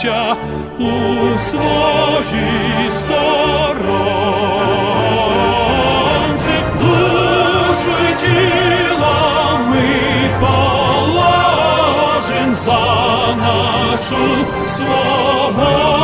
браття, у своїй сторонці, душу і тіло ми положим за нашу свободу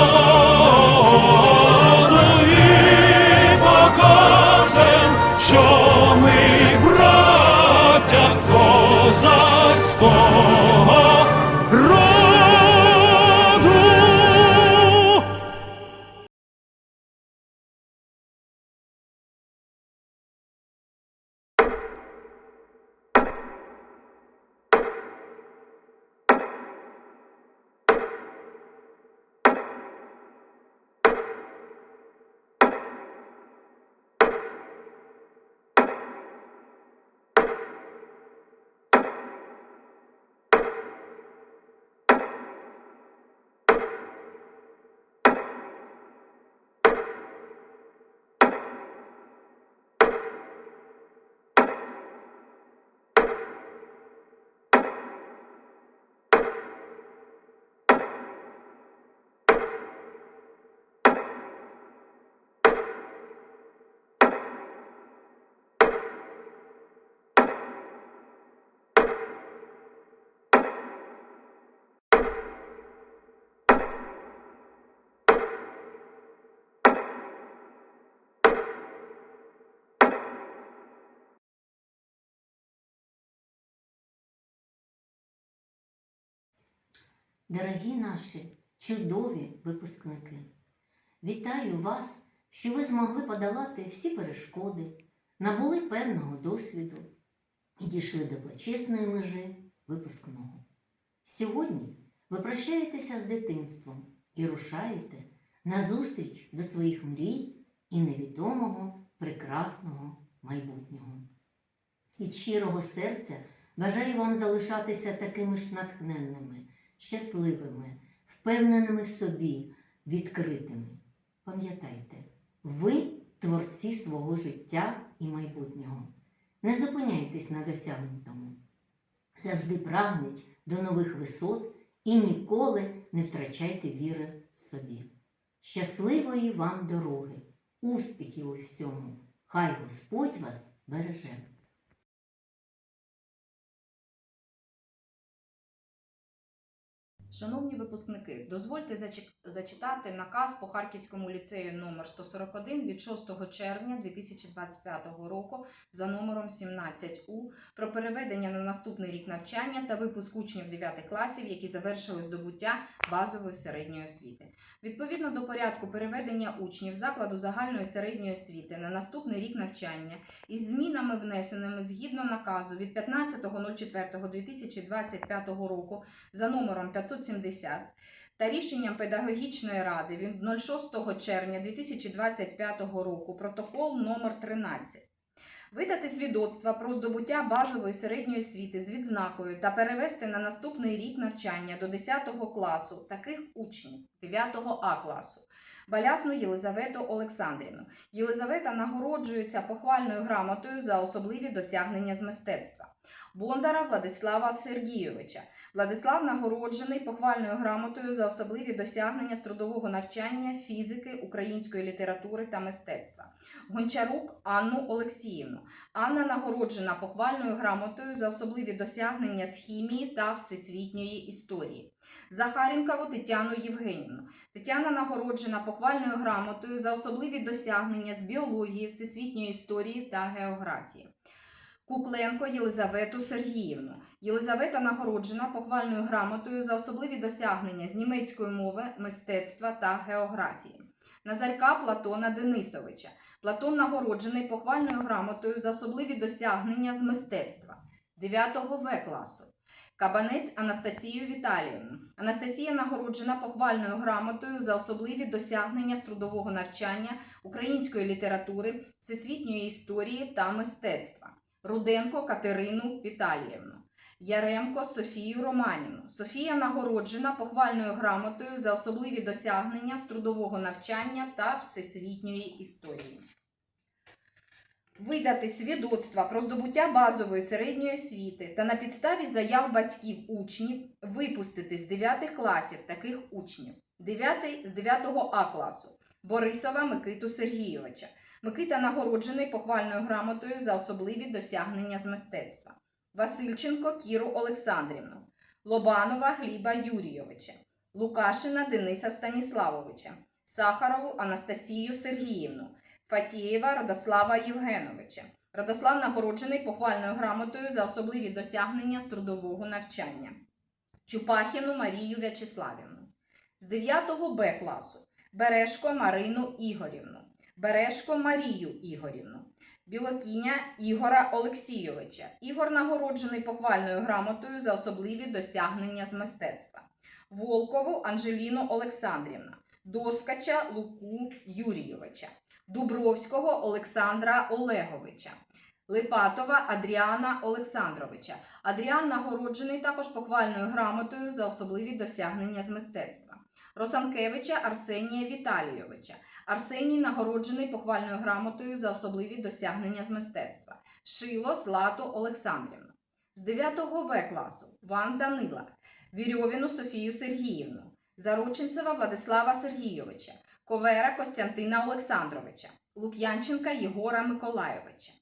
Дорогі наші чудові випускники, вітаю вас, що ви змогли подолати всі перешкоди, набули певного досвіду і дійшли до почесної межі випускного. Сьогодні ви прощаєтеся з дитинством і рушаєте назустріч до своїх мрій і невідомого прекрасного майбутнього. Від щирого серця бажаю вам залишатися такими ж натхненними щасливими, впевненими в собі, відкритими. Пам'ятайте, ви творці свого життя і майбутнього. Не зупиняйтесь на досягнутому. Завжди прагніть до нових висот і ніколи не втрачайте віри в собі. Щасливої вам дороги, успіхів у всьому! Хай Господь вас береже! Шановні випускники, дозвольте зачитати наказ по Харківському ліцею номер 141 від 6 червня 2025 року за номером 17У про переведення на наступний рік навчання та випуск учнів 9 класів, які завершили здобуття базової середньої освіти. Відповідно до порядку переведення учнів закладу загальної середньої освіти на наступний рік навчання із змінами, внесеними згідно наказу від 15.04.2025 року за номером 570 та рішенням педагогічної ради від 06 червня 2025 року протокол номер 13 Видати свідоцтва про здобуття базової середньої освіти з відзнакою та перевести на наступний рік навчання до 10 класу таких учнів 9 А класу. Балясну Єлизавету Олександрівну. Єлизавета нагороджується похвальною грамотою за особливі досягнення з мистецтва. Бондара Владислава Сергійовича. Владислав нагороджений похвальною грамотою за особливі досягнення з трудового навчання, фізики, української літератури та мистецтва. Гончарук Анну Олексіївну. Анна нагороджена похвальною грамотою за особливі досягнення з хімії та всесвітньої історії. Захарінкову Тетяну Євгенівну. Тетяна нагороджена похвальною грамотою за особливі досягнення з біології, всесвітньої історії та географії. Кукленко Єлизавету Сергіївну. Єлизавета нагороджена похвальною грамотою за особливі досягнення з німецької мови, мистецтва та географії. Назарька Платона Денисовича. Платон нагороджений похвальною грамотою за особливі досягнення з мистецтва 9 В класу. Кабанець Анастасію Віталіївну. Анастасія нагороджена похвальною грамотою за особливі досягнення з трудового навчання української літератури, всесвітньої історії та мистецтва. Руденко Катерину Віталіївну. Яремко Софію Романівну. Софія нагороджена похвальною грамотою за особливі досягнення з трудового навчання та всесвітньої історії. Видати свідоцтва про здобуття базової середньої освіти та на підставі заяв батьків учнів випустити з 9 класів таких учнів. 9 з 9 А класу Борисова Микиту Сергійовича. Микита нагороджений похвальною грамотою за особливі досягнення з мистецтва. Васильченко Кіру Олександрівну, Лобанова Гліба Юрійовича, Лукашина Дениса Станіславовича, Сахарову Анастасію Сергіївну, Фатієва Родослава Євгеновича. Родослав нагороджений похвальною грамотою за особливі досягнення з трудового навчання. Чупахіну Марію В'ячеславівну. З 9 Б класу Берешко Марину Ігорівну, Берешко Марію Ігорівну, Білокіня Ігора Олексійовича. Ігор нагороджений похвальною грамотою за особливі досягнення з мистецтва. Волкову Анжеліну Олександрівну, Доскача Луку Юрійовича, Дубровського Олександра Олеговича, Липатова Адріана Олександровича. Адріан нагороджений також похвальною грамотою за особливі досягнення з мистецтва. Росанкевича Арсенія Віталійовича. Арсеній нагороджений похвальною грамотою за особливі досягнення з мистецтва. Шило Злату Олександрівну. З 9 В класу Ван Данила, Вірьовіну Софію Сергіївну, Зароченцева Владислава Сергійовича, Ковера Костянтина Олександровича, Лук'янченка Єгора Миколайовича.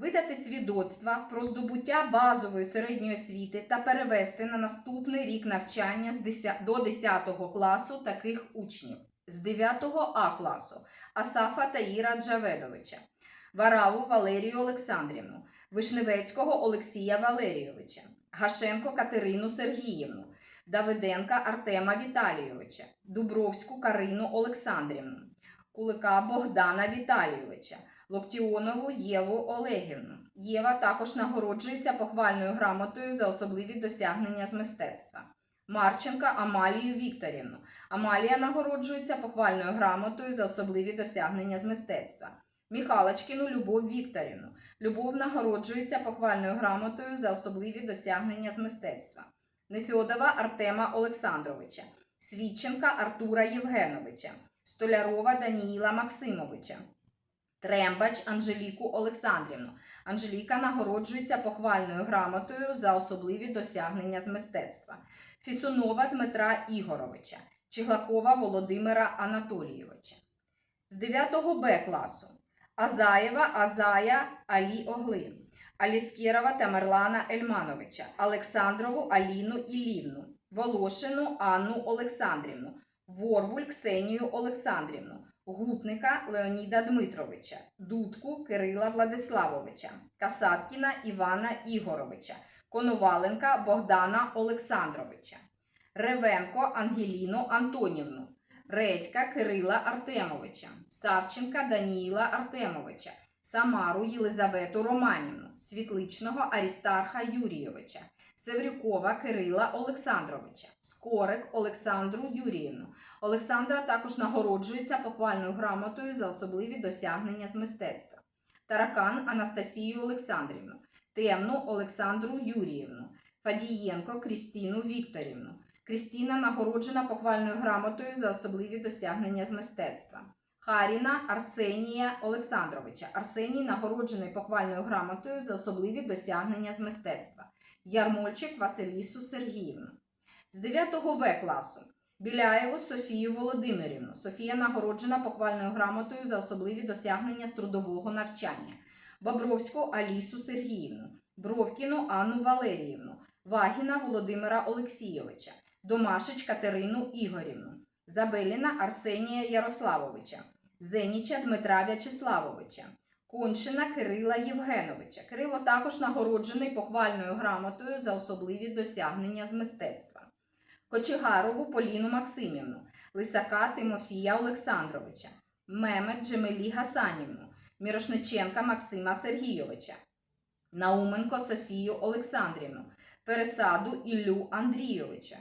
Видати свідоцтва про здобуття базової середньої освіти та перевести на наступний рік навчання з 10 до 10 класу таких учнів з 9 А класу Асафа Таїра Джаведовича, Вараву Валерію Олександрівну, Вишневецького Олексія Валерійовича, Гашенко Катерину Сергіївну, Давиденка Артема Віталійовича, Дубровську Карину Олександрівну, Кулика Богдана Віталійовича, Локтіонову Єву Олегівну. Єва також нагороджується похвальною грамотою за особливі досягнення з мистецтва. Марченка Амалію Вікторівну. Амалія нагороджується похвальною грамотою за особливі досягнення з мистецтва. Міхалочкіну Любов Вікторівну. Любов нагороджується похвальною грамотою за особливі досягнення з мистецтва. Нефьодова Артема Олександровича, Свідченка Артура Євгеновича, Столярова Даніїла Максимовича, Трембач Анжеліку Олександрівну. Анжеліка нагороджується похвальною грамотою за особливі досягнення з мистецтва. Фісунова Дмитра Ігоровича, Чиглакова Володимира Анатолійовича. З 9 Б класу Азаєва Азая Алі Огли, Аліскєрова Тамерлана Ельмановича, Олександрову Аліну Ілівну, Волошину Анну Олександрівну, Ворвуль Ксенію Олександрівну, Гутника Леоніда Дмитровича, Дудку Кирила Владиславовича, Касаткіна Івана Ігоровича, Коноваленка Богдана Олександровича, Ревенко Ангеліну Антонівну, Редька Кирила Артемовича, Савченка Даніїла Артемовича, Самару Єлизавету Романівну, Світличного Арістарха Юрійовича, Севрюкова Кирила Олександровича, Скорик Олександру Юріївну. Олександра також нагороджується похвальною грамотою за особливі досягнення з мистецтва. Таракан Анастасію Олександрівну, Темну Олександру Юріївну, Фадієнко Крістіну Вікторівну. Крістіна нагороджена похвальною грамотою за особливі досягнення з мистецтва. Харіна Арсенія Олександровича. Арсеній нагороджений похвальною грамотою за особливі досягнення з мистецтва. Ярмольчик Василісу Сергіївну. З 9 В класу. Біляєву Софію Володимирівну. Софія нагороджена похвальною грамотою за особливі досягнення з трудового навчання. Бобровську Алісу Сергіївну, Бровкіну Анну Валеріївну, Вагіна Володимира Олексійовича, Домашич Катерину Ігорівну, Забеліна Арсенія Ярославовича, Зеніча Дмитра В'ячеславовича, Кончина Кирила Євгеновича. Кирило також нагороджений похвальною грамотою за особливі досягнення з мистецтва. Кочегарову Поліну Максимівну, Лисака Тимофія Олександровича, Мемет Джемелі Гасанівну, Мірошниченка Максима Сергійовича, Науменко Софію Олександрівну, Пересаду Іллю Андрійовича,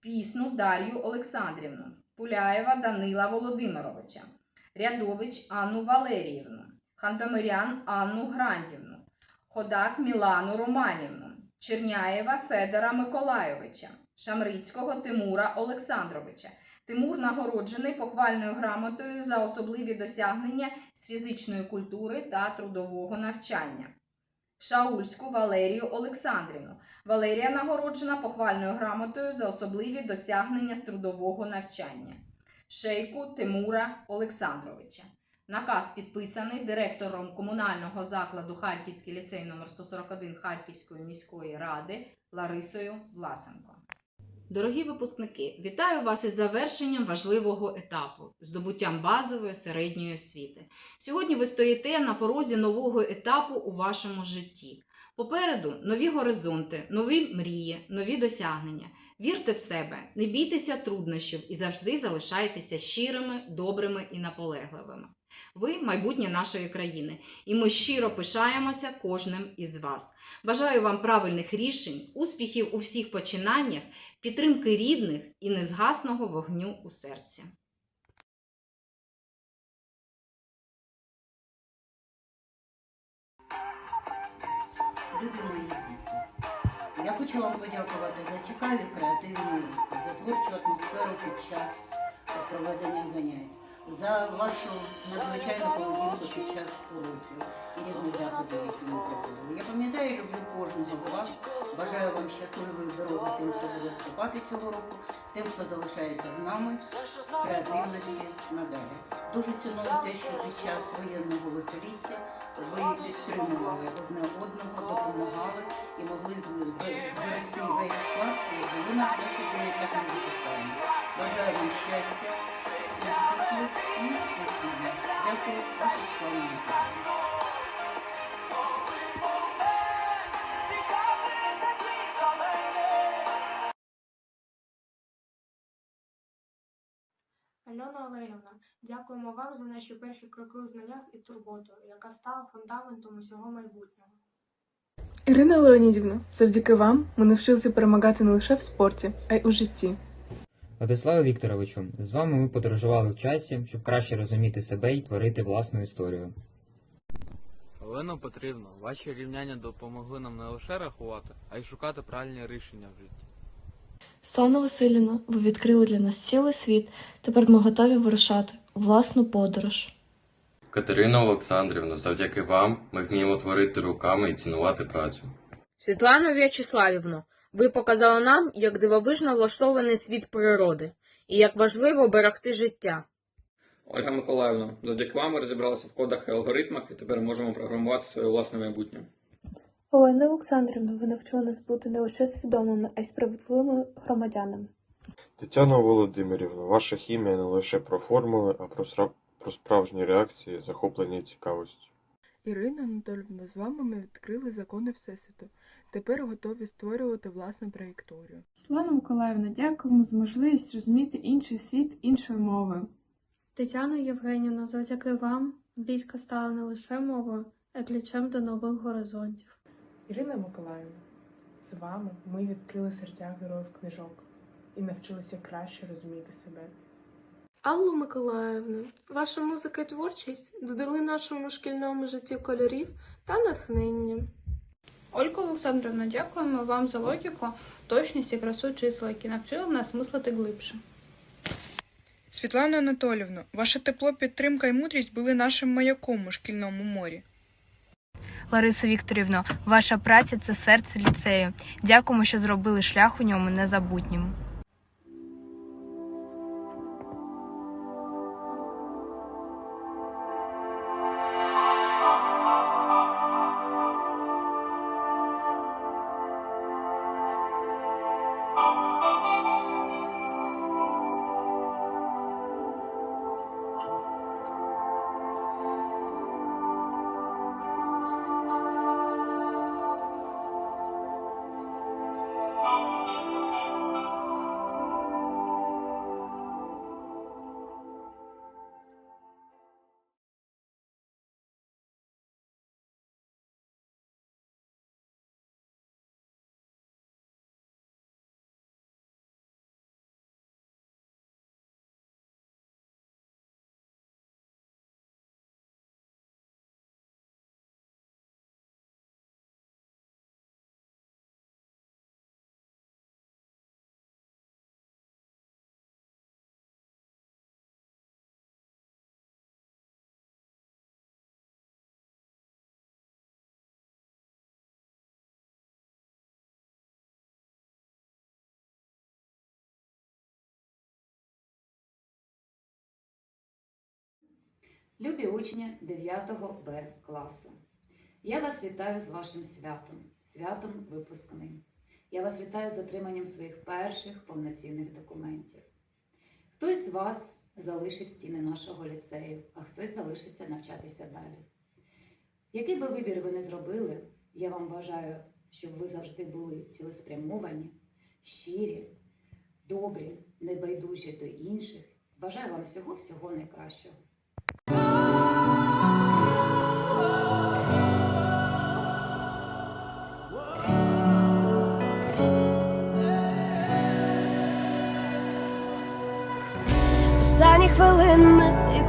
Пісну Дар'ю Олександрівну, Пуляєва Данила Володимировича, Рядович Анну Валеріївну, Хандамирян Анну Грандівну, Ходак Мілану Романівну, Черняєва Федора Миколайовича, Шамрицького Тимура Олександровича. Тимур нагороджений похвальною грамотою за особливі досягнення з фізичної культури та трудового навчання. Шаульську Валерію Олександрівну. Валерія нагороджена похвальною грамотою за особливі досягнення з трудового навчання. Шейку Тимура Олександровича. Наказ підписаний директором комунального закладу Харківський ліцей номер 141 Харківської міської ради Ларисою Власенко. Дорогі випускники, вітаю вас із завершенням важливого етапу здобуттям базової середньої освіти. Сьогодні ви стоїте на порозі нового етапу у вашому житті. Попереду нові горизонти, нові мрії, нові досягнення. Вірте в себе, не бійтеся труднощів і завжди залишайтеся щирими, добрими і наполегливими. Ви майбутнє нашої країни, і ми щиро пишаємося кожним із вас. Бажаю вам правильних рішень, успіхів у всіх починаннях, підтримки рідних і незгасного вогню у серці. Любі мої діти, я хочу вам подякувати за цікаві креативні за творчу атмосферу під час проведення занять, за вашу надзвичайну поведінку під час уроків і різних заходів, які ми проводили. Я пам'ятаю, люблю кожного з вас. Бажаю вам щасливої дороги тим, хто буде вступати цього року, тим, хто залишається з нами, креативності надалі. Дуже ціную те, що під час воєнного лихоліття ви підтримували одне одного, допомагали і могли зберегти весь склад, як було на 29, так ми випускаємо. Бажаю вам щастя, і. Альона Олегівна, дякуємо вам за наші перші кроки у знаннях і турботу, яка стала фундаментом усього майбутнього. Ірина Леонідівна, завдяки вам ми навчилися перемагати не лише в спорті, а й у житті. Владиславе Вікторовичу, з вами ми подорожували в часі, щоб краще розуміти себе і творити власну історію. Олено Петрівно, ваші рівняння допомогли нам не лише рахувати, а й шукати правильні рішення в житті. Слана Василівна, ви відкрили для нас цілий світ. Тепер ми готові вирушати у власну подорож. Катерина Олександрівна, завдяки вам ми вміємо творити руками і цінувати працю. Світлано В'ячеславівно, ви показали нам, як дивовижно влаштований світ природи і як важливо берегти життя. Ольга Миколаївна, завдяки вам ми розібралися в кодах і алгоритмах і тепер можемо програмувати своє власне майбутнє. Олена Олександрівна, ви навчили нас бути не лише свідомими, а й справедливими громадянами. Тетяна Володимирівна, ваша хімія не лише про формули, а про, сра- про справжні реакції, захоплення і цікавості. Ірина Анатольовна, з вами ми відкрили закони Всесвіту. Тепер готові створювати власну траєкторію. Слава Миколаївна, дякуємо за можливість розуміти інший світ іншою мовою. Тетяно Євгенівна, завдяки вам війська стала не лише мовою, а ключем до нових горизонтів. Ірина Миколаївна, з вами ми відкрили серця героїв книжок і навчилися краще розуміти себе. Алло Миколаївна, ваша музика і творчість додали нашому шкільному житті кольорів та натхнення. Ольга Олександровна, дякуємо вам за логіку, точність і красу числа, які навчили нас мислити глибше. Світлана Анатолівна, ваше тепло, підтримка і мудрість були нашим маяком у шкільному морі. Ларисо Вікторівно, ваша праця це серце ліцею. Дякуємо, що зробили шлях у ньому незабутнім. Любі учні 9 Б класу, я вас вітаю з вашим святом, святом випускним. Я вас вітаю з отриманням своїх перших повноцінних документів. Хтось з вас залишить стіни нашого ліцею, а хтось залишиться навчатися далі. Який би вибір ви не зробили, я вам бажаю, щоб ви завжди були цілеспрямовані, щирі, добрі, небайдужі до інших. Бажаю вам всього-всього найкращого.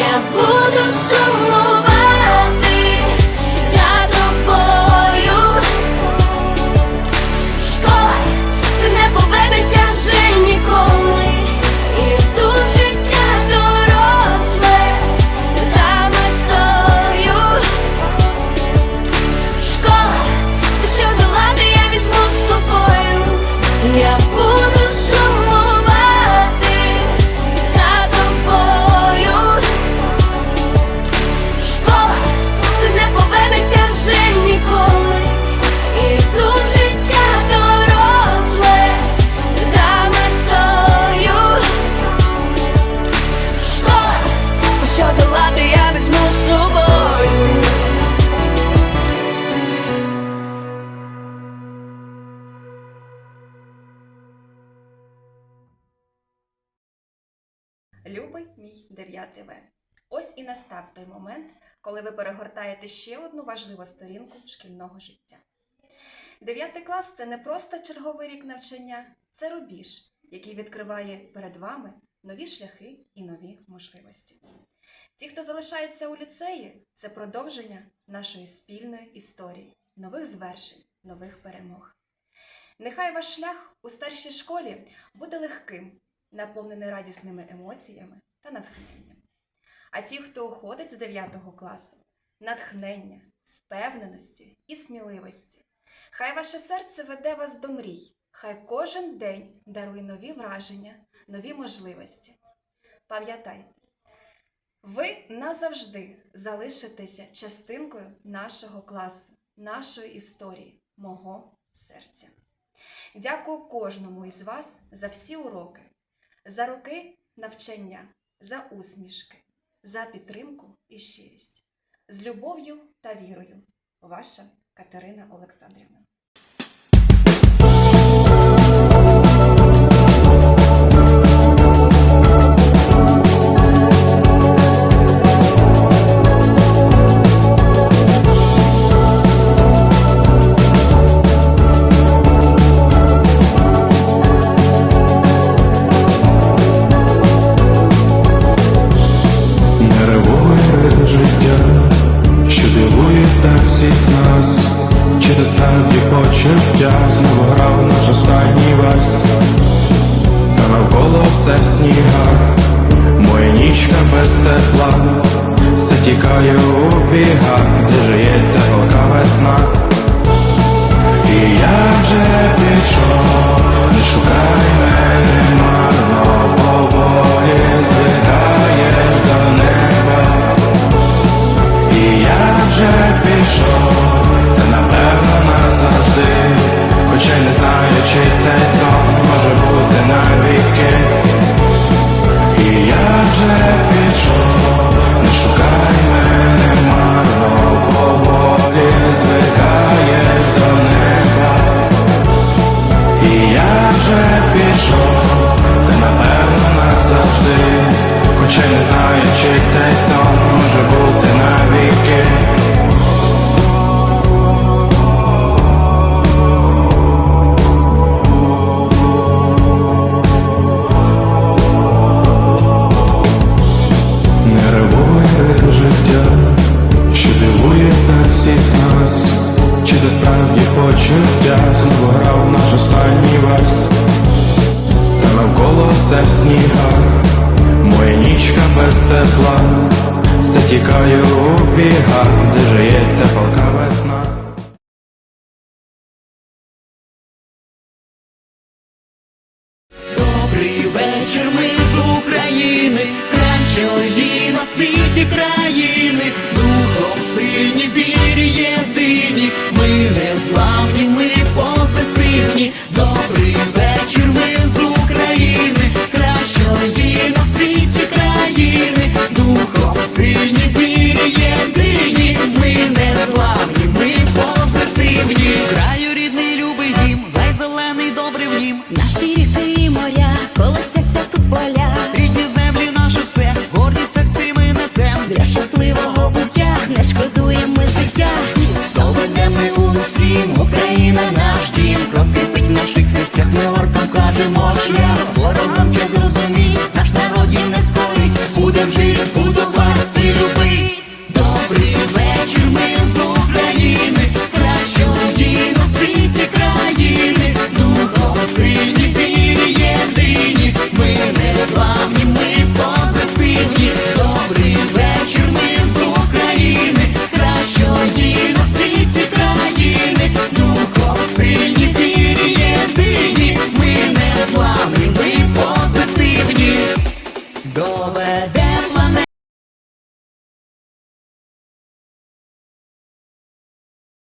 Я буду сумувати Любий мій 9 В. Ось і настав той момент, коли ви перегортаєте ще одну важливу сторінку шкільного життя. Дев'ятий клас це не просто черговий рік навчання, це рубіж, який відкриває перед вами нові шляхи і нові можливості. Ті, хто залишається у ліцеї, це продовження нашої спільної історії, нових звершень, нових перемог. Нехай ваш шлях у старшій школі буде легким, наповнений радісними емоціями та натхненням. А ті, хто уходить з 9 класу, натхнення, впевненості і сміливості. Хай ваше серце веде вас до мрій, хай кожен день дарує нові враження, нові можливості. Пам'ятайте, ви назавжди залишитеся частинкою нашого класу, нашої історії, мого серця. Дякую кожному із вас за всі уроки, за роки навчання, за усмішки, за підтримку і щирість. З любов'ю та вірою. Ваша Катерина Олександрівна. Почуття знову грав наш останній вальс, та навколо все снігах, моя нічка без тепла, все тікає у бігах, де жиється голка весна. І я вже пішов, не шукай мене марно, поволі звикаєш до неба. І я вже пішов, та напевно назавжди, хоча не знаю, чи цей сон може бути навіки. І я вже пішов, не шукай де жиється полка весна. Добрий вечір, ми щасливого буття не шкодуємо життя. Доведемо усім, Україна наш дім. Кров кипить в наших серцях, ми оркам кажемо шлях.